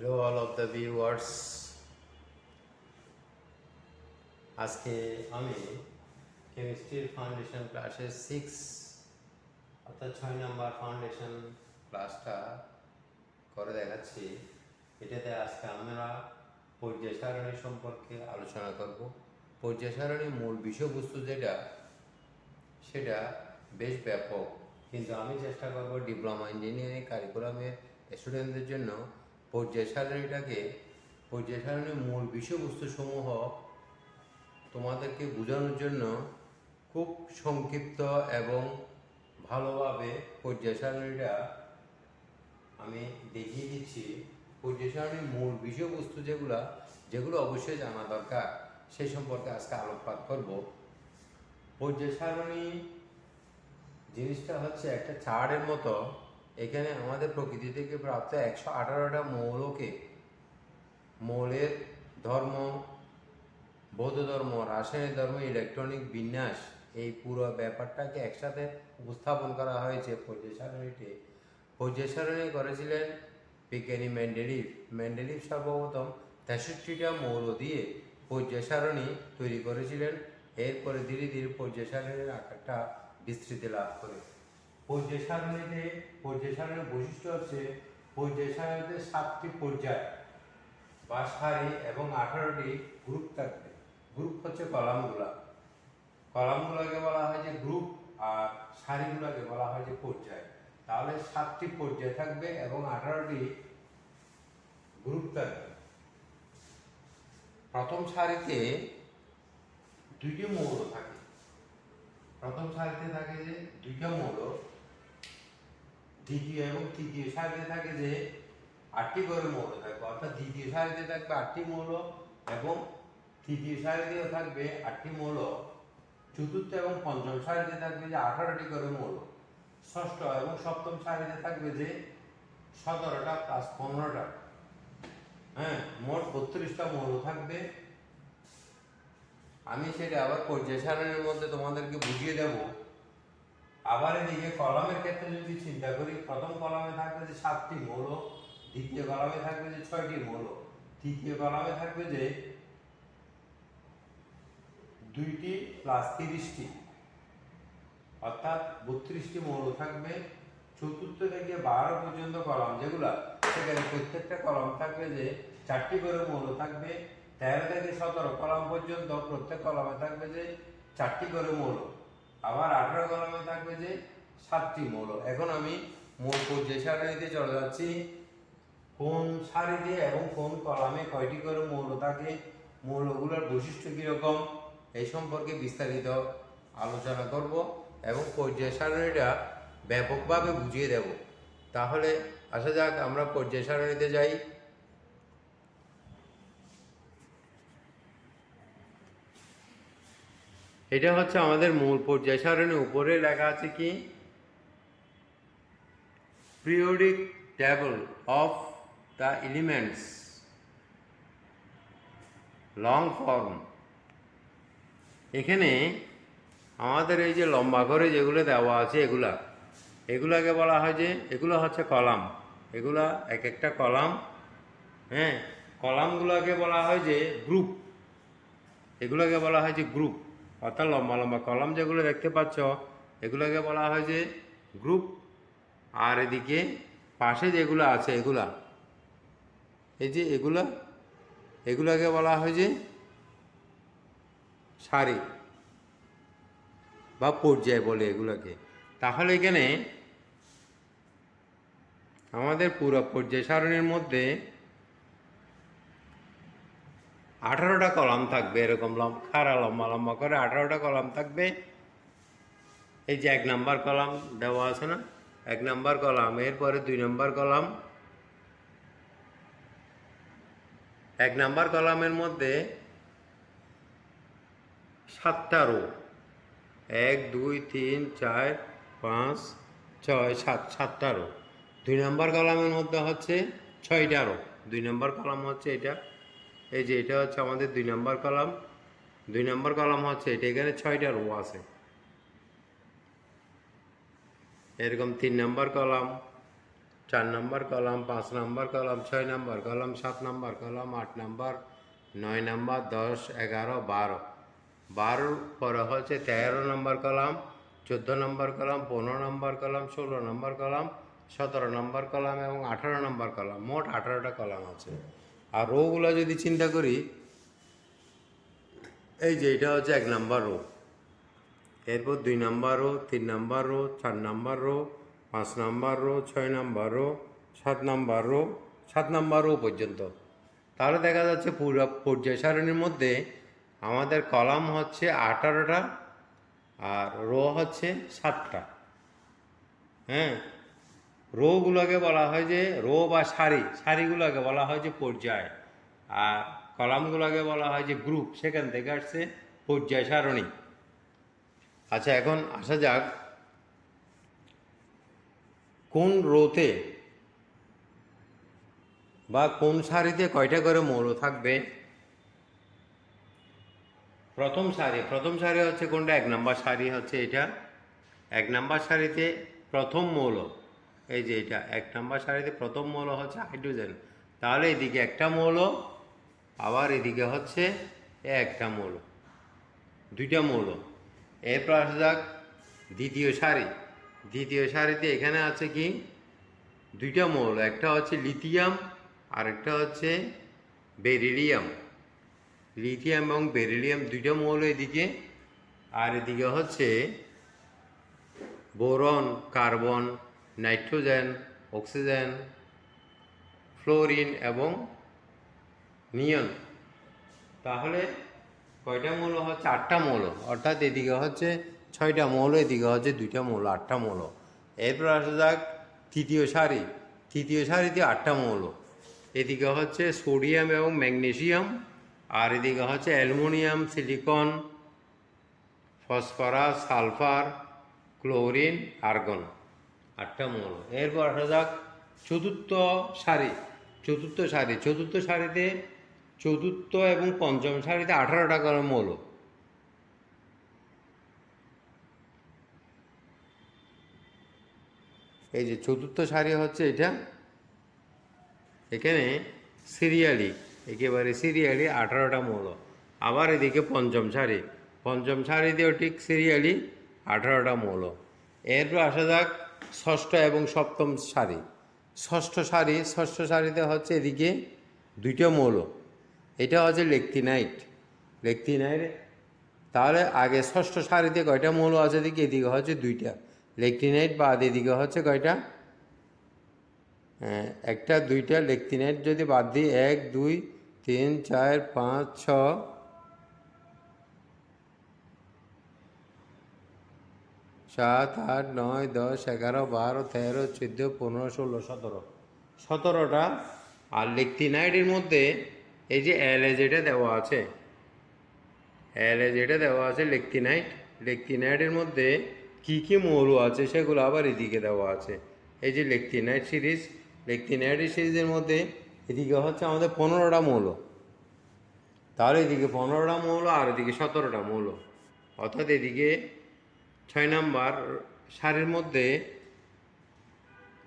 Hello, all of the viewers. আজকে আমি কেমিস্ট্রির ফাউন্ডেশন ক্লাসের সিক্স অর্থাৎ ছয় নম্বর ফাউন্ডেশন ক্লাসটা করে দেখাচ্ছি। এটাতে আজকে আমরা পর্যায় সম্পর্কে আলোচনা করব। পর্যায় সারণীর মূল বিষয়বস্তু যেটা, সেটা বেশ ব্যাপক। কিন্তু আমি চেষ্টা করব ডিপ্লোমা ইঞ্জিনিয়ারিং কারিকুলামের স্টুডেন্টদের জন্য পর্যায় সারণীটাকে পর্যায় সারণীর মূল বিষয়বস্তু সমূহ তোমাদেরকে বোঝানোর জন্য খুব সংক্ষিপ্ত এবং ভালোভাবে পর্যায় সারণীটা আমি দেখিয়ে দিচ্ছি। পর্যায় সারণীর মূল বিষয়বস্তু যেগুলা, যেগুলো অবশ্যই জানা দরকার, সে সম্পর্কে আজকে আলোকপাত করব। পর্যায় সারণী জিনিসটা হচ্ছে একটা চার্টের মতো এখানে আমাদের প্রকৃতি থেকে প্রাপ্ত একশো আঠারোটা মৌলকে, মৌলের ধর্ম, বৌদ্ধ ধর্ম, রাসায়নিক ধর্ম ইলেকট্রনিক বিন্যাস, এই পুরো ব্যাপারটাকে একসাথে উপস্থাপন করা হয়েছে। পর্যায় সারণীতে করেছিলেন বিজ্ঞানী ম্যান্ডেলিভ ম্যান্ডেলিভ সর্বপ্রথম তেষট্টিটা মৌল দিয়ে পর্যায়সারণী তৈরি করেছিলেন। এরপরে ধীরে ধীরে পর্যায়সারণীর আকারটা বিস্তৃতি লাভ করে। পর্যায় সারণীতে পর্যায় সারণীর বৈশিষ্ট্য হচ্ছে পর্যায় সারণীতে সাতটি পর্যায় বা সারি এবং আঠারোটি গ্রুপ থাকবে। গ্রুপ হচ্ছে কলামগুলা কলামগুলোকে বলা হয় যে গ্রুপ আর সারিগুলোকে বলা হয় যে পর্যায়। তাহলে সাতটি পর্যায় থাকবে এবং আঠারোটি গ্রুপ থাকবে। প্রথম সারিতে দুইটি মৌল থাকে। প্রথম সারিতে থাকে যে দুইটা মৌল দ্বিতীয় এবং তৃতীয় সারিতে থাকে যে আটটি করে মৌল থাকবে। অর্থাৎ দ্বিতীয় সারিতে থাকবে আটটি মৌল এবং তৃতীয় সারিতেও থাকবে আটটি মৌল। চতুর্থ এবং পঞ্চম সারিতে থাকবে যে আঠারোটি করে মৌল। ষষ্ঠ এবং সপ্তম সারিতে থাকবে যে সতেরোটা প্লাস পনেরোটা। হ্যাঁ মোট বত্রিশটা মৌল থাকবে। আমি সেটা আবার পর্যায় সারণীর মধ্যে তোমাদেরকে বুঝিয়ে দেব। আবার এদিকে কলামের ক্ষেত্রে যদি চিন্তা করি, প্রথম কলামে থাকবে যে সাতটি মৌল, দ্বিতীয় কলামে থাকবে যে ছয়টি মৌল। তৃতীয় কলামে থাকবে যে দুইটি প্লাস তিরিশটি। অর্থাৎ বত্রিশটি মৌল থাকবে। চতুর্থ থেকে বারো পর্যন্ত কলাম যেগুলা, সেখানে প্রত্যেকটা কলাম থাকবে যে চারটি করে মৌল থাকবে। তেরো থেকে সতেরো কলাম পর্যন্ত প্রত্যেক কলামে থাকবে যে চারটি করে মৌল। আবার আঠারো কলামে থাকবে যে সাতটি মৌল। এখন আমি মূল পর্যায় সারণীতে চলে যাচ্ছি, কোন সারিতে এবং কোন কলামে কয়টি করে মৌল থাকে মৌলগুলোর বৈশিষ্ট্য কীরকম এই সম্পর্কে বিস্তারিত আলোচনা করব এবং পর্যায় সারণীটা ব্যাপকভাবে বুঝিয়ে দেব। তাহলে আসা যাক, আমরা পর্যায় সারণীতে যাই। এটা হচ্ছে আমাদের মূল পর্যায়। সারণী, উপরে লেখা আছে কি? Periodic table of the elements. Long form এখানে আমাদের এই যে লম্বা করে যেগুলো দেওয়া আছে, এগুলা, এগুলাকে বলা হয় যে, এগুলো হচ্ছে কলাম। এগুলা এক একটা কলাম হ্যাঁ? কলামগুলোকে বলা হয় যে গ্রুপ এগুলোকে বলা হয় যে গ্রুপ অর্থাৎ লম্বা লম্বা কলাম যেগুলো দেখতে পাচ্ছ, এগুলোকে বলা হয় যে গ্রুপ। আর এদিকে পাশে যেগুলো আছে, এগুলা। এই যে এগুলা, এগুলাকে বলা হয় যে সারি বা পর্যায় বলে এগুলোকে। তাহলে এখানে আমাদের পুরো পর্যায় সারণীর মধ্যে আঠারোটা কলাম থাকবে এরকম খাড়া লম্বা লম্বা করে আঠারোটা কলাম থাকবে। এই যে এক নাম্বার কলাম দেওয়া আছে না? এক নাম্বার কলাম, এরপরে দুই নাম্বার কলাম। এক নাম্বার কলামের মধ্যে সাতটা রো। এক, দুই, তিন, চার, পাঁচ, ছয়, সাত, সাতটা রো। দুই নাম্বার কলামের মধ্যে হচ্ছে ছয়টা রো। দুই নাম্বার কলাম হচ্ছে এটা। এই যে এটা হচ্ছে আমাদের দুই নাম্বার কলাম। দুই নাম্বার কলাম হচ্ছে, এটা এখানে ছয়টা রো আছে। এরকম তিন নাম্বার কলাম, চার নম্বর কলাম, পাঁচ নম্বর কলাম, ছয় নম্বর কলাম, সাত নম্বর কলাম, আট নম্বর, নয় নম্বর, দশ, এগারো, বারো। বারোর পরে হচ্ছে তেরো নম্বর কলাম, চোদ্দ নম্বর কলাম, পনেরো নম্বর কলাম, ষোলো নম্বর কলাম, সতেরো নম্বর কলাম এবং আঠারো নম্বর কলাম। মোট আঠারোটা কলাম আছে। আর রোগুলো যদি চিন্তা করি, এই যে এটা হচ্ছে এক নাম্বার রো এরপর দুই নাম্বার রো তিন নাম্বার রো চার নাম্বার রো পাঁচ নাম্বার রো ছয় নাম্বার রো সাত নাম্বার রো সাত নাম্বার রো পর্যন্ত। তাহলে দেখা যাচ্ছে পুরো পর্যায় সারণীর মধ্যে আমাদের কলাম হচ্ছে আঠারোটা আর রো হচ্ছে সাতটা। হ্যাঁ? রোগুলোকে বলা হয় যে রো বা সারি, সারিগুলোকে বলা হয় যে পর্যায়। আর কলামগুলোকে বলা হয় যে গ্রুপ, সেখান থেকে আসছে পর্যায় সারণী। আচ্ছা এখন আসা যাক কোন রোতে বা কোন সারিতে কয়টা করে মৌল থাকবে? প্রথম সারি প্রথম সারি হচ্ছে কোনটা? এক নম্বর সারি হচ্ছে এটা। এক নম্বর সারিতে প্রথম মৌল। এই যে এটা, এক নম্বর সারিতে প্রথম মৌল হচ্ছে হাইড্রোজেন। তাহলে এদিকে একটা মৌল, আবার এদিকে হচ্ছে একটা মৌল, দুইটা মৌল। এরপর আসা যাক দ্বিতীয় সারি দ্বিতীয় সারিতে এখানে আছে কি? দুইটা মৌল, একটা হচ্ছে লিথিয়াম আর একটা হচ্ছে বেরিলিয়াম। লিথিয়াম এবং বেরিলিয়াম দুইটা মৌল এদিকে, আর এদিকে হচ্ছে boron, carbon nitrogen, oxygen, fluorine এবং নিয়ন। তাহলে কয়টা মৌল হচ্ছে? আটটা মৌল। অর্থাৎ এদিকে হচ্ছে ছয়টা মৌল, এদিকে হচ্ছে দুইটা মৌল, আটটা মৌল। এরপর আসা যাক তৃতীয় সারি। তৃতীয় সারিতে আটটা মৌল। এদিকে হচ্ছে সোডিয়াম এবং ম্যাগনেসিয়াম, আর এদিকে হচ্ছে aluminium, silicon, phosphorus, sulphur, chlorine, argon. আটটা মৌল এরপর আসা যাক চতুর্থ সারি। চতুর্থ সারি। চতুর্থ সারিতে চতুর্থ এবং পঞ্চম সারিতে আঠারোটা করে মৌল। এই যে চতুর্থ সারি হচ্ছে এটা। এখানে সিরিয়ালি, একেবারে সিরিয়ালি আঠারোটা মৌল। আবার এদিকে পঞ্চম সারি। পঞ্চম সারিতেও ঠিক সিরিয়ালি আঠারোটা মৌল। এরপর আসা যাক ষষ্ঠ এবং সপ্তম সারি। ষষ্ঠ সারি ষষ্ঠ সারিতে হচ্ছে এদিকে দুইটা মৌল। এটা হচ্ছে লেকটিনাইট। লেকটিনাইট তাহলে আগে ষষ্ঠ সারিতে কয়টা মৌল আছে এদিকে? এদিকে হচ্ছে দুইটা। লেকটিনাইট বাদ এদিকে হচ্ছে কয়টা? হ্যাঁ, একটা দুইটা। লেকটিনাইট যদি বাদ দিই এক দুই তিন চার পাঁচ ছ সাত আট নয় দশ এগারো বারো তেরো চোদ্দ পনেরো ষোলো সতেরো। সতেরোটা আর লেকটিনাইটের মধ্যে এই যে এল এ যেটা দেওয়া আছে। এল এ যেটা দেওয়া আছে লেকটিনাইট লেকটিনাইটের মধ্যে কি কি মৌল আছে সেগুলো আবার এদিকে দেওয়া আছে। এই যে লেকটিনাইট সিরিজ লেকটিনাইট সিরিজের মধ্যে এদিকে হচ্ছে আমাদের পনেরোটা মৌল। তাহলে এদিকে পনেরোটা মৌল আর এদিকে সতেরোটা মৌল। অর্থাৎ এদিকে ছয় নাম্বার সারির মধ্যে,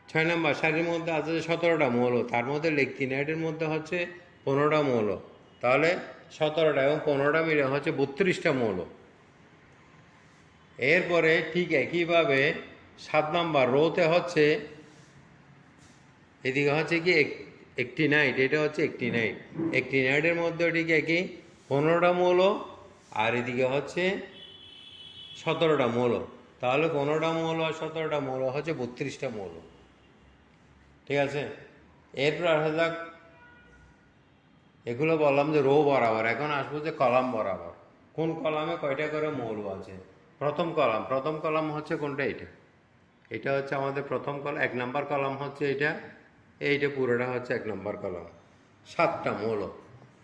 ছয় নাম্বার সারির মধ্যে আছে সতেরোটা মৌল, তার মধ্যে লেকটিনাইটের মধ্যে হচ্ছে পনেরোটা মৌল। তাহলে সতেরোটা এবং পনেরোটা মিলে হচ্ছে বত্রিশটা মৌল। এরপরে ঠিক একইভাবে সাত নাম্বার রোতে হচ্ছে, এদিকে হচ্ছে কি একটি নাইট, এটা হচ্ছে একটি নাইট। একটি নাইটের মধ্যে ঠিক একই পনেরোটা মৌল, আর এদিকে হচ্ছে সতেরোটা মৌল। তাহলে পনেরোটা মৌল আর সতেরোটা মৌল হচ্ছে বত্রিশটা মৌল। ঠিক আছে? এরপর আসা যাক এগুলো বললাম যে রো বরাবর। এখন আসব যে কলাম বরাবর। কোন কলামে কয়টা করে মৌল আছে? প্রথম কলাম। প্রথম কলাম হচ্ছে কোনটা? এটা এটা হচ্ছে আমাদের প্রথম কলাম। এক নাম্বার কলাম হচ্ছে এটা এইটা পুরোটা হচ্ছে এক নম্বর কলাম। সাতটা মৌল।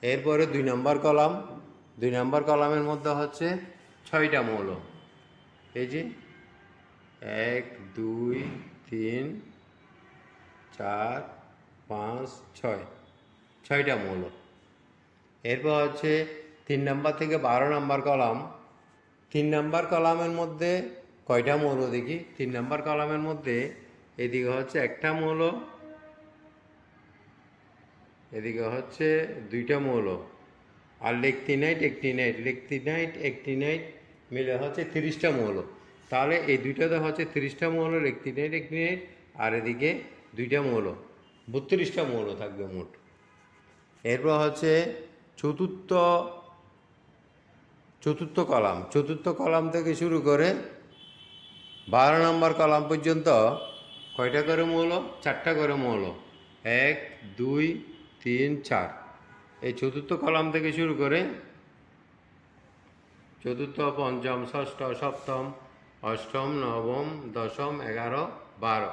এরপরে দুই নম্বর কলাম। দুই নম্বর কলামের মধ্যে হচ্ছে ছয়টা মৌল। এই যে এক, দুই, তিন, চার, পাঁচ, ছয়। ছয়টা মৌল। এরপর হচ্ছে তিন নাম্বার থেকে বারো নাম্বার কলাম। তিন নাম্বার কলামের মধ্যে কয়টা মৌল দেখি? তিন নাম্বার কলামের মধ্যে এদিকে হচ্ছে একটা মৌল, এদিকে হচ্ছে দুইটা মৌল। আর লেকটিনাইট একটিনাইট লেকটিনাইট একটিনাইট মিলে হচ্ছে তিরিশটা মৌল। তাহলে এই দুইটাতে হচ্ছে তিরিশটা মৌল লেকটিনাইট একটিনাইট আর এদিকে দুইটা মৌল। বত্রিশটা মৌল থাকবে মোট। এরপর হচ্ছে চতুর্থ চতুর্থ কলাম। চতুর্থ কলাম থেকে শুরু করে বারো নম্বর কলাম পর্যন্ত কয়টা করে মৌল? চারটা করে মৌল। এক, দুই, তিন, চার। এই চতুর্থ কলাম থেকে শুরু করে চতুর্থ, পঞ্চম, ষষ্ঠ, সপ্তম, অষ্টম, নবম, দশম, এগারো, বারো।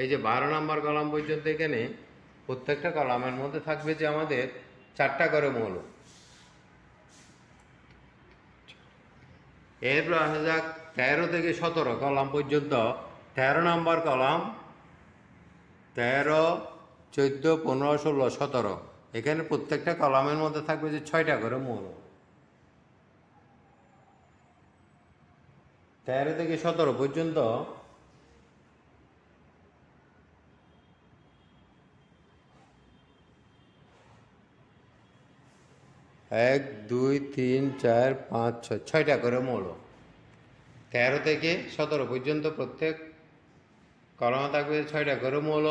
এই যে বারো নম্বর কলাম পর্যন্ত এখানে প্রত্যেকটা কলামের মধ্যে থাকবে যে আমাদের চারটা করে মৌল। এরপর আসা যাক তেরো থেকে সতেরো কলাম পর্যন্ত। তেরো নম্বর কলাম, তেরো, চোদ্দ, পনেরো, ষোলো, সতেরো। এখানে প্রত্যেকটা কলামের মধ্যে থাকবে যে ছয়টা করে মৌল। তেরো থেকে সতেরো পর্যন্ত এক, দুই, তিন, চার, পাঁচ, ছয়, ছয়টা করে মৌল। তেরো থেকে সতেরো পর্যন্ত প্রত্যেক কলামে থাকবে ছয়টা করে মৌল।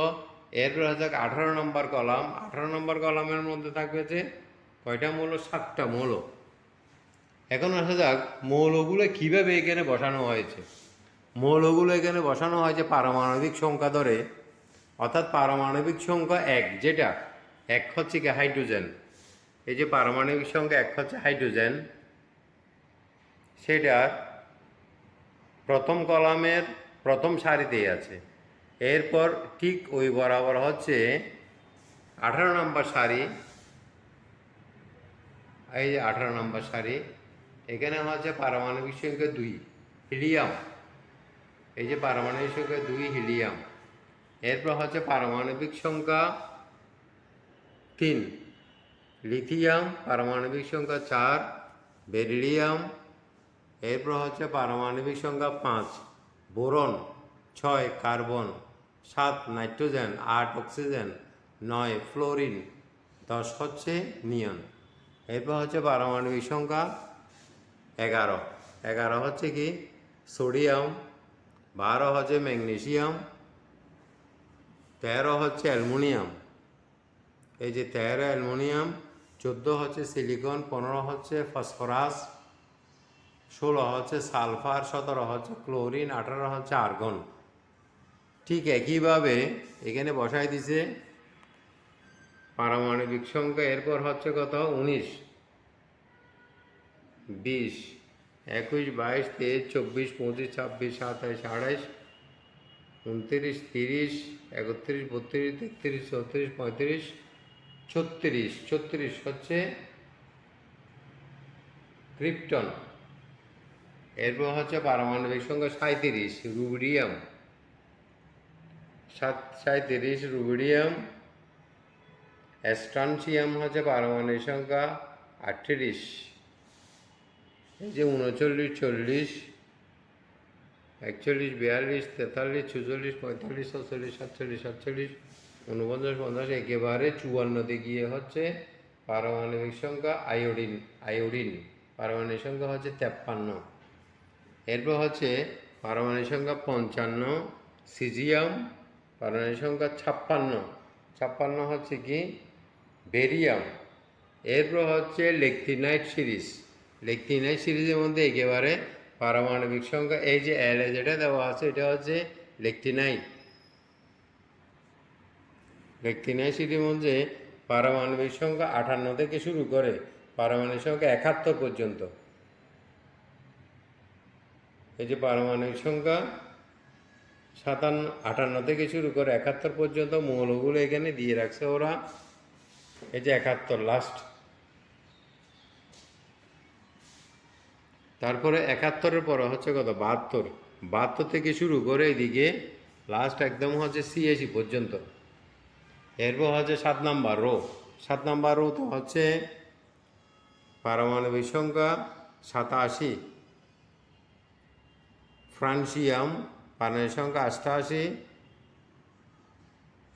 এরপর হচ্ছে আঠারো নম্বর কলাম। আঠারো নম্বর কলামের মধ্যে থাকবে যে কয়টা মৌল? সাতটা মৌল। এখন আসা যাক, মৌলগুলো কীভাবে এখানে বসানো হয়েছে। মৌলগুলো এখানে বসানো হয়েছে পারমাণবিক সংখ্যা ধরে, অর্থাৎ পারমাণবিক সংখ্যা এক, যেটা এক হচ্ছে কি হাইড্রোজেন। এই যে পারমাণবিক সংখ্যা এক হচ্ছে হাইড্রোজেন, সেটা প্রথম কলামের প্রথম সারিতেই আছে। এরপর ঠিক ওই বরাবর হচ্ছে আঠারো নম্বর সারি। এই যে আঠারো নম্বর সারি এখানে হচ্ছে পারমাণবিক সংখ্যা দুই, হিলিয়াম। এই যে পারমাণবিক সংখ্যা দুই, হিলিয়াম। এরপর হচ্ছে পারমাণবিক সংখ্যা তিন, লিথিয়াম। পারমাণবিক সংখ্যা চার, বেরিলিয়াম। এরপর হচ্ছে পারমাণবিক সংখ্যা পাঁচ, বোরন। ছয়, কার্বন। সাত, নাইট্রোজেন। আট, অক্সিজেন। নয়, ফ্লোরিন। দশ হচ্ছে নিয়ন। এরপর হচ্ছে পারমাণবিক সংখ্যা এগারো। এগারো হচ্ছে কি? সোডিয়াম, বারো হচ্ছে ম্যাগনেশিয়াম তেরো হচ্ছে অ্যালুমিনিয়াম। এই যে তেরো অ্যালুমিনিয়াম, চোদ্দ হচ্ছে সিলিকন, পনেরো হচ্ছে ফসফরাস, ষোলো হচ্ছে সালফার, সতেরো হচ্ছে ক্লোরিন, আঠারো হচ্ছে আর্গন। ঠিক একইভাবে এখানে বসাই দিছে, পারমাণবিক সংখ্যা, এরপর হচ্ছে কত? উনিশ। বিশ, একুশ, বাইশ, তেইশ, চব্বিশ, পঁচিশ, ছাব্বিশ, সাতাইশ আঠাইশ উনত্রিশ, তিরিশ, একত্রিশ, বত্রিশ, তেত্রিশ, চৌত্রিশ, পঁয়ত্রিশ, ছত্রিশ ছত্রিশ হচ্ছে ক্রিপ্টন। এরপর হচ্ছে পারমাণবিক সংখ্যা সাঁত্রিশ রুবিডিয়াম। সাত সাঁত্রিশ রুবিডিয়াম। অ্যাস্ট্রানসিয়াম হচ্ছে পারমাণবিক সংখ্যা আটত্রিশ। এই যে উনচল্লিশ, চল্লিশ, একচল্লিশ, বিয়াল্লিশ, তেতাল্লিশ চুচল্লিশ পঁয়তাল্লিশ, সাতচল্লিশ সাতচল্লিশ সাতচল্লিশ, উনপঞ্চাশ, পঞ্চাশ, একেবারে চুয়ান্নতে গিয়ে হচ্ছে পারমাণবিক সংখ্যা আয়োডিন আয়োডিন, পারমাণবিক সংখ্যা হচ্ছে তেপ্পান্ন। এরপর হচ্ছে পারমাণবিক সংখ্যা পঞ্চান্ন, সিজিয়াম, পারমাণবিক সংখ্যা ছাপ্পান্ন। ছাপ্পান্ন হচ্ছে কি? বেরিয়াম। এরপর হচ্ছে লেকটিনাইট সিরিজ। লেকটিনাইট সিরিজের মধ্যে একেবারে পারমাণবিক সংখ্যা, এই যে এল যেটা দেওয়া আছে, এটা হচ্ছে লেকটিনাইট। লেকটিনাইট সিরিজের মধ্যে পারমাণবিক সংখ্যা আটান্ন থেকে শুরু করে পারমাণবিক সংখ্যা একাত্তর পর্যন্ত। এই যে পারমাণবিক সংখ্যা সাতান্ন, আটান্ন থেকে শুরু করে একাত্তর পর্যন্ত মৌলগুলো এখানে দিয়ে রাখছে ওরা। এই যে একাত্তর লাস্ট তারপরে একাত্তরের পর হচ্ছে কত? বাহাত্তর। বাহাত্তর থেকে শুরু করে এদিকে লাস্ট একদম হচ্ছে সিএসি পর্যন্ত। এরপর হচ্ছে সাত নাম্বার রো সাত নাম্বার রো তো হচ্ছে পারমাণবিক সংখ্যা সাতাশি। ফ্রান্সিয়াম পানের সংখ্যা অষ্টাশি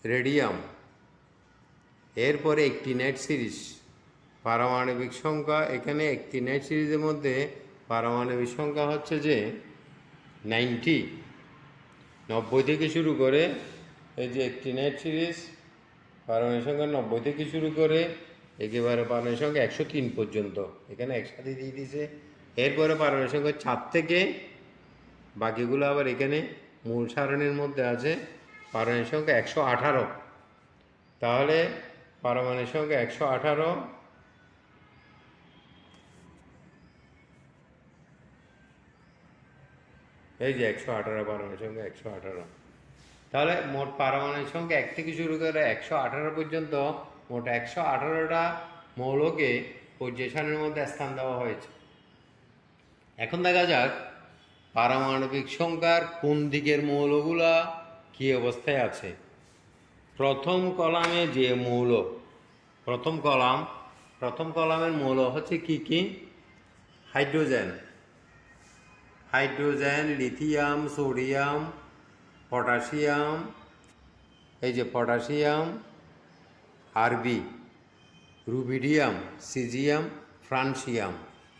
রেডিয়াম। এরপরে একটি নেট সিরিজ পারমাণবিক সংখ্যা এখানে একটি নেট সিরিজের মধ্যে পারমাণবিক সংখ্যা হচ্ছে যে নাইনটি। নব্বই থেকে শুরু করে এই যে একটি নাইট সিরিজ, পারমাণবিক সংখ্যা নব্বই থেকে শুরু করে একেবারে পারমাণবিক সংখ্যা একশো তিন পর্যন্ত। এখানে একসাথে দিয়ে দিয়েছে। এরপরে পারমাণবিক সংখ্যা চার থেকে বাকিগুলো আবার এখানে মূল সারণীর মধ্যে আছে, পারমাণবিক সংখ্যা একশো আঠারো। তাহলে পারমাণবিক সংখ্যা একশো আঠারো এই যে একশো আঠারো পারমাণবিক সংখ্যা, একশো আঠারো। তাহলে মোট পারমাণবিক সংখ্যা এক থেকে শুরু করে একশো আঠারো পর্যন্ত, মোট একশো আঠারোটা মৌলকে পর্যায়সারণীর মধ্যে স্থান দেওয়া হয়েছে। এখন দেখা যাক পারমাণবিক সংখ্যার কোন দিকের মৌলগুলা কী অবস্থায় আছে। প্রথম কলামে যে মৌল, প্রথম কলাম, প্রথম কলামের মৌল হচ্ছে কি কি? Hydrogen. Hydrogen, lithium, sodium, potassium, এই যে potassium, RB, rubidium, caesium, francium.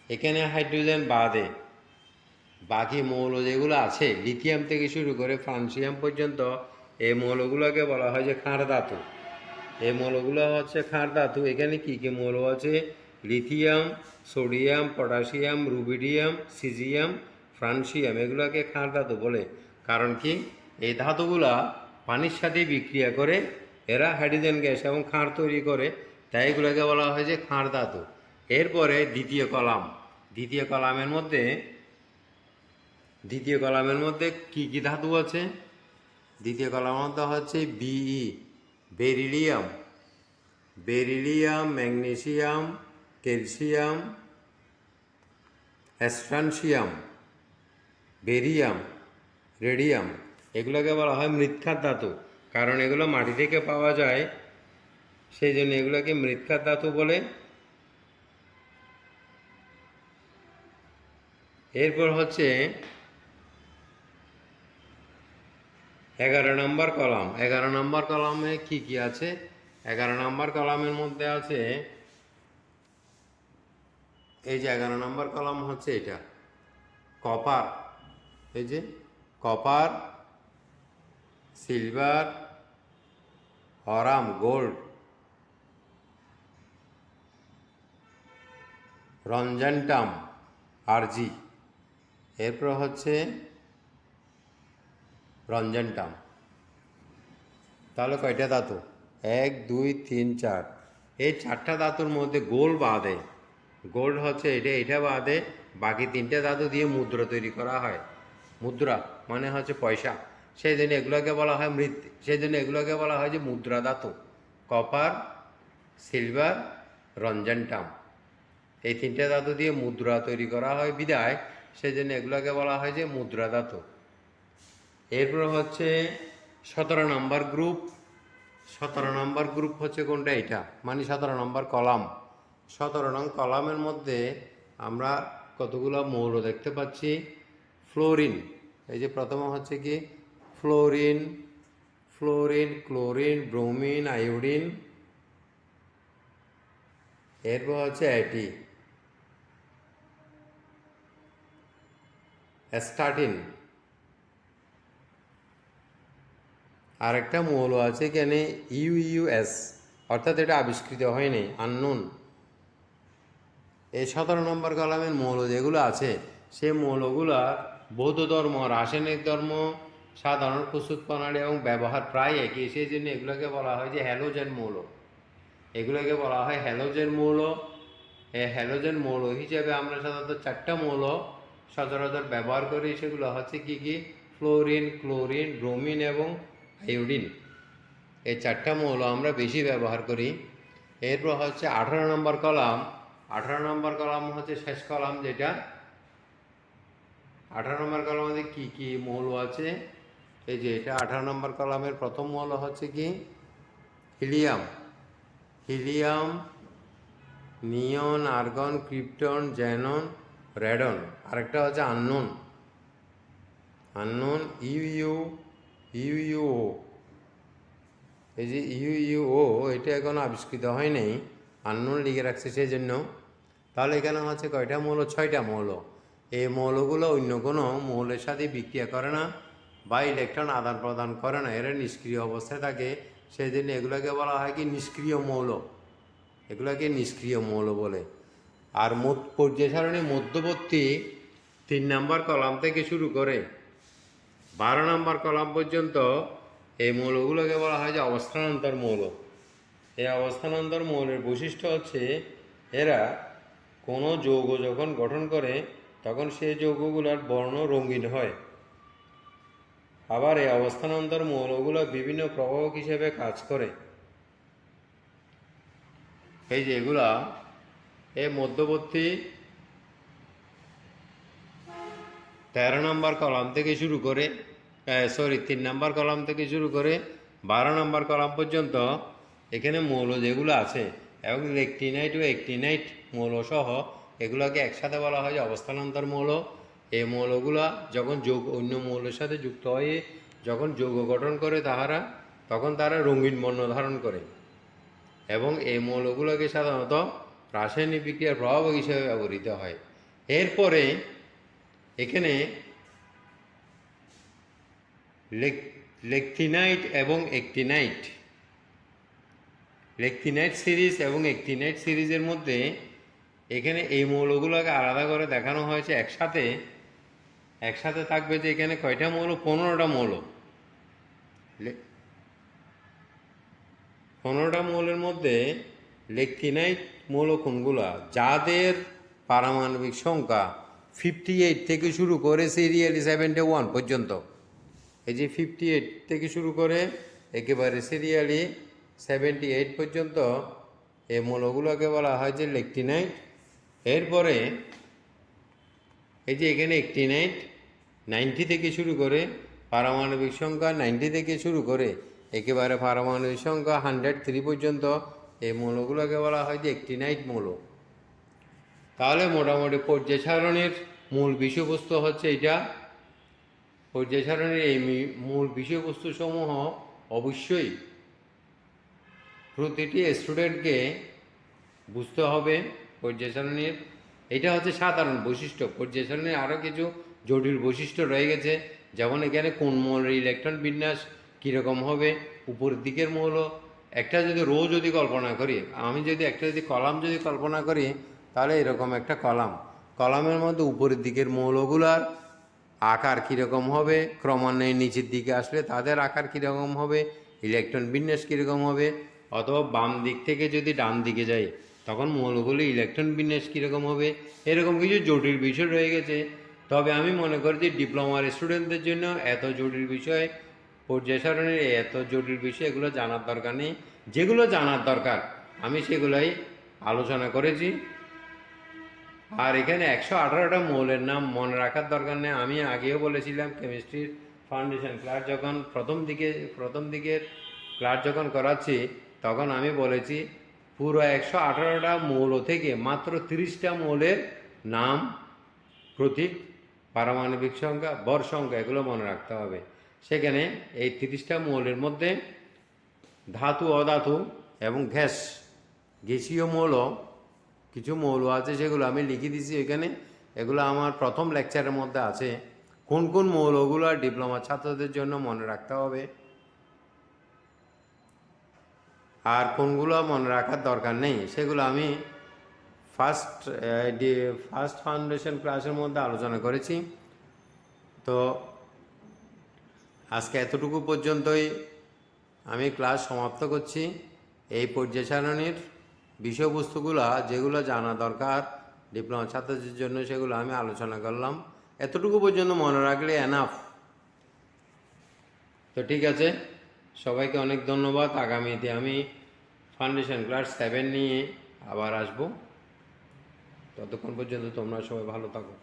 এখানে হাইড্রোজেন বাদে বাকি মৌল যেগুলো আছে, লিথিয়াম থেকে শুরু করে ফ্রান্সিয়াম পর্যন্ত, এই মৌলগুলোকে বলা হয় যে খাঁড় ধাতু। এই মৌলগুলো হচ্ছে খাঁড় ধাতু। এখানে কী কী মৌল আছে? Lithium, sodium, potassium, rubidium, caesium francium এগুলোকে খাঁড় ধাতু বলে। কারণ কি? এই ধাতুগুলা পানির সাথে বিক্রিয়া করে, এরা হাইড্রোজেন গ্যাস এবং খাঁড় তৈরি করে, তাই এগুলোকে বলা হয় যে খাঁড় ধাতু। এরপরে দ্বিতীয় কলাম। দ্বিতীয় কলামের মধ্যে, দ্বিতীয় কলামের মধ্যে কি কি ধাতু আছে? দ্বিতীয় কলামের মধ্যে হচ্ছে B E, beryllium. Beryllium, magnesium, calcium strontium barium, radium, এগুলোকে বলা হয় মৃৎখাত ধাতু। কারণ এগুলো মাটি থেকে পাওয়া যায়, সেই জন্য এগুলোকে মৃৎখাত ধাতু বলে। এরপর হচ্ছে এগারো নম্বর কলাম। এগারো নম্বর কলামে কি কি আছে? এগারো নম্বর কলামের মধ্যে আছে, এই যে এগারো নম্বর কলাম হচ্ছে এটা, কপার। এই যে copper, silver, aurum, gold, roentgenium, R G. এরপর হচ্ছে রঞ্জনটাম। তাহলে কয়টা ধাতু? এক, দুই, তিন, চার। এই চারটা ধাতুর মধ্যে গোল বাদে গোল্ড হচ্ছে এটা এটা বাদে বাকি তিনটে ধাতু দিয়ে মুদ্রা তৈরি করা হয়। মুদ্রা মানে হচ্ছে পয়সা। সেই জন্য এগুলোকে বলা হয় মৃৎ সেই জন্য এগুলোকে বলা হয় যে মুদ্রা ধাতু। কপার, সিলভার, রঞ্জন রঞ্জনটাম এই তিনটে ধাতু দিয়ে মুদ্রা তৈরি করা হয় বিদায়। সেই জন্য এগুলোকে বলা হয় যে মুদ্রা ধাতু। এরপর হচ্ছে সতেরো নম্বর গ্রুপ। সতেরো নম্বর গ্রুপ হচ্ছে কোনটা? এটা মানে সতেরো নম্বর কলাম। সতেরো নং কলামের মধ্যে আমরা কতগুলো মৌল দেখতে পাচ্ছি? ফ্লোরিন। এই যে প্রথম হচ্ছে কি? Fluorine fluorine, chlorine, bromine, iodine. এরপর হচ্ছে এটি স্টার্টিন আরেকটা মৌল আছে এখানে ইউইউএস অর্থাৎ এটা আবিষ্কৃত হয়নি আননোন এই সতেরো নম্বর কলামের মৌল যেগুলো আছে সেই মৌলগুলা বৌদ্ধ ধর্ম, রাসায়নিক ধর্ম, সাধারণ প্রস্তুত প্রণালী এবং ব্যবহার প্রায় একই। সেই জন্য এগুলোকে বলা হয় যে হ্যালোজেন মৌল। এগুলোকে বলা হয় হ্যালোজেন মৌল। হ্যালোজেন মৌল হিসেবে আমরা সাধারণত চারটা মৌল সচরাচর ব্যবহার করি। সেগুলো হচ্ছে কি কি? ফ্লোরিন, ক্লোরিন, ব্রোমিন এবং আয়োডিন। এই চারটা মৌল আমরা বেশি ব্যবহার করি। এরপর হচ্ছে আঠারো নম্বর কলাম। আঠারো নম্বর কলাম হচ্ছে শেষ কলাম যেটা আঠারো নম্বর কলাম কী কী মৌল আছে? এই যে এটা আঠারো নম্বর কলামের প্রথম মৌল হচ্ছে কি? Helium. Helium, neon, argon, krypton xenon radon. আরেকটা হচ্ছে আননোন। আননোন ইউ ইউ এই যে ইউ ইউ ও এটা এখন আবিষ্কৃত হয় নাই আননোন লিখে রাখছে সেই জন্য তাহলে এখানে হচ্ছে কয়টা মৌল? ছয়টা মৌল। এই মৌলগুলো অন্য কোনো মৌলের সাথে বিক্রিয়া করে না বা ইলেকট্রন আদান প্রদান করে না। এরা নিষ্ক্রিয় অবস্থায় থাকে। সেই জন্য এগুলোকে বলা হয় কি? নিষ্ক্রিয় মৌল। এগুলোকে নিষ্ক্রিয় মৌল বলে। আর পর্যায় সারণী মধ্যবর্তী তিন নাম্বার কলাম থেকে শুরু করে বারো নম্বর কলাম পর্যন্ত এই মৌলগুলোকে বলা হয় যে অবস্থানান্তর মৌল। এই অবস্থানান্তর মৌলের বৈশিষ্ট্য হচ্ছে এরা কোনো যৌগ যখন গঠন করে তখন সেই যৌগগুলোর বর্ণ রঙিন হয়। আবার এই অবস্থানান্তর মৌলগুলো বিভিন্ন প্রভাবক হিসেবে কাজ করে। এই যে এগুলা এই মধ্যবর্তী তেরো নম্বর কলাম থেকে শুরু করে সরি তিন নম্বর কলাম থেকে শুরু করে বারো নম্বর কলাম পর্যন্ত এখানে মৌল যেগুলো আছে, এবং লেকটিনাইট ও একটিনাইট মৌল সহ এগুলোকে একসাথে বলা হয় যে অবস্থানান্তর মৌল। এই মৌলগুলা যখন যোগ, অন্য মৌলের সাথে যুক্ত হয়ে যখন যৌগ গঠন করে তাহারা, তখন তারা রঙিন বর্ণ ধারণ করে। এবং এই মৌলগুলোকে সাধারণত রাসায়নিক বিক্রিয়ার প্রভাবক হিসেবে ব্যবহৃত হয়। এরপরে এখানে লেক- লেকটিনাইট এবং একটিনাইট। লেকটিনাইট সিরিজ এবং একটিনাইট সিরিজের মধ্যে এখানে এই মৌলগুলোকে আলাদা করে দেখানো হয়েছে একসাথে। একসাথে থাকবে যে এখানে কয়টা মৌল? পনেরোটা মৌল। পনেরোটা মৌলের মধ্যে লেকটিনাইট মৌল কোনগুলা? যাদের পারমাণবিক সংখ্যা ফিফটি এইট থেকে শুরু করে সিরিয়ালি সেভেন্টি ওয়ান পর্যন্ত। এই যে ফিফটি এইট থেকে শুরু করে একেবারে সিরিয়ালি সেভেন্টি এইট পর্যন্ত এই মৌলগুলোকে বলা হয় যে লেকটিনাইট এরপরে এই যে এখানে একটি নাইট নাইনটি থেকে শুরু করে পারমাণবিক সংখ্যা নাইনটি থেকে শুরু করে একেবারে পারমাণবিক সংখ্যা হান্ড্রেড থ্রি পর্যন্ত এই মৌলগুলোকে বলা হয় যে একটি নাইট মৌল। তাহলে মোটামুটি পর্যায় সারণীর মূল বিষয়বস্তু হচ্ছে এটা পর্যায় এই মূল বিষয়বস্তু সমূহ অবশ্যই প্রতিটি স্টুডেন্টকে বুঝতে হবে। পর্যায় এটা হচ্ছে সাধারণ বৈশিষ্ট্য। পর্যায় সারণীর আরও কিছু জটিল বৈশিষ্ট্য রয়ে গেছে। যেমন এখানে কোন মৌলের ইলেকট্রন বিন্যাস কীরকম হবে, উপরের দিকের মৌল। একটা যদি রো যদি কল্পনা করি, আমি যদি একটা যদি কলাম যদি কল্পনা করি, তাহলে এরকম একটা কলাম। কলামের মধ্যে উপরের দিকের মৌলগুলার আকার কীরকম হবে, ক্রমান্বয়ে নিচের দিকে আসলে তাদের আকার কীরকম হবে ইলেকট্রন বিন্যাস কীরকম হবে, অথবা বাম দিক থেকে যদি ডান দিকে যাই তখন মৌলগুলি ইলেকট্রন বিন্যাস কীরকম হবে? এরকম কিছু জটিল বিষয় রয়ে গেছে। তবে আমি মনে করি যে ডিপ্লোমার স্টুডেন্টদের জন্য এত জটিল বিষয়, পর্যায় সারণীর এত জটিল বিষয়, এগুলো জানার দরকার নেই। যেগুলো জানার দরকার, আমি সেগুলাই আলোচনা করেছি। আর এখানে একশো আঠারোটা মৌলের নাম মনে রাখার দরকার নেই। আমি আগেও বলেছিলাম, কেমিস্ট্রির ফাউন্ডেশন ক্লাস যখন প্রথম দিকে, প্রথম দিকের ক্লাস যখন করাচ্ছি, তখন আমি বলেছি পুরো একশো আঠারোটা মৌল থেকে মাত্র তিরিশটা মৌলের নাম, প্রতীক, পারমাণবিক সংখ্যা, বর সংখ্যা, এগুলো মনে রাখতে হবে। সেখানে এই তিরিশটা মৌলের মধ্যে ধাতু, অধাতু এবং গ্যাস, গ্যাসীয় মৌল, কিছু মৌল আছে সেগুলো আমি লিখে দিয়েছি এখানে। এগুলো আমার প্রথম লেকচারের মধ্যে আছে। কোন কোন মৌলগুলো ডিপ্লোমা ছাত্রদের জন্য মনে রাখতে হবে? আর কোনগুলো মনে রাখার দরকার নেই, সেগুলো আমি ফার্স্ট ফার্স্ট ফাউন্ডেশন ক্লাসের মধ্যে আলোচনা করেছি। তো আজকে এতটুকু পর্যন্তই আমি ক্লাস সমাপ্ত করছি। এই পর্যায় সারণীর বিষয়বস্তুগুলো, যেগুলো জানা দরকার ডিপ্লোমা ছাত্রদের জন্য, সেগুলো আমি আলোচনা করলাম। এতটুকু পর্যন্ত মনে রাখলে এনাফ তো ঠিক আছে, সবাইকে অনেক ধন্যবাদ। আগামীতে আমি ফাউন্ডেশন ক্লাস সেভেন নিয়ে আবার আসব। ততক্ষণ পর্যন্ত তোমরা সবাই ভালো থাকো।